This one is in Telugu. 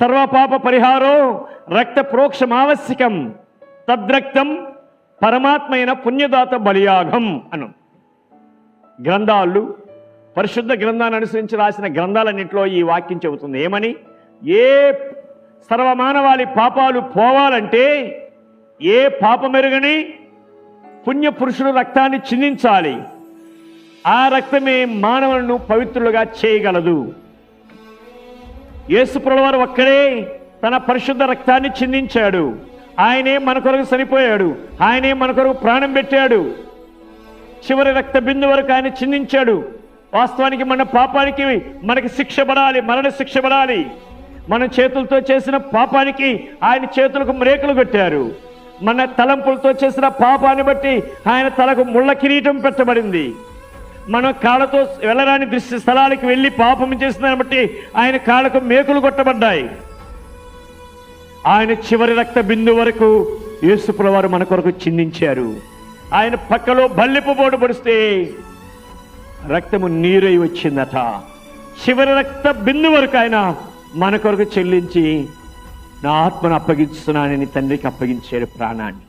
సర్వపాప పరిహారో రక్త ప్రోక్షం ఆవశ్యకం. తద్రక్తం పరమాత్మైన పుణ్యదాత బలియాగం అను. గ్రంథాలు పరిశుద్ధ గ్రంథాన్ని అనుసరించి రాసిన గ్రంథాలన్నింటిలో ఈ వాక్యం చెబుతుంది. ఏమని? ఏ సర్వమానవాళి పాపాలు పోవాలంటే ఏ పాపమెరుగని పుణ్య పురుషుడు రక్తాన్ని చిందించాలి. ఆ రక్తమే మానవులను పవిత్రులుగా చేయగలదు. యేసుప్రభువారు ఒక్కడే తన పరిశుద్ధ రక్తాన్ని చిందించాడు. ఆయనే మన కొరకు చనిపోయాడు. ఆయనే మన కొరకు ప్రాణం పెట్టాడు. చివరి రక్త బిందు వరకు ఆయన చిందించాడు. వాస్తవానికి మన పాపానికి మనకి శిక్ష పడాలి మరణ శిక్ష పడాలి. మన చేతులతో చేసిన పాపానికి ఆయన చేతులకు మ్రేకులు పెట్టారు మన తలంపులతో చేసిన పాపాన్ని బట్టి ఆయన తలకు ముళ్ళ కిరీటం పెట్టబడింది. మనం కాళ్ళతో వెళ్ళరాని దృశ్య స్థలానికి వెళ్ళి పాపం చేస్తున్నాను బట్టి ఆయన కాళ్ళకు మేకులు కొట్టబడ్డాయి. ఆయన చివరి రక్త బిందు వరకు యేసుప్రభు వారు మన కొరకు చిందించారు. ఆయన పక్కలో బల్లిపు పోటు పొడిస్తే రక్తము నీరై వచ్చిందట. చివరి రక్త బిందు వరకు ఆయన మన కొరకు చెల్లించి నా ఆత్మను అప్పగించుతున్నానని తండ్రికి అప్పగించాడు ప్రాణాన్ని.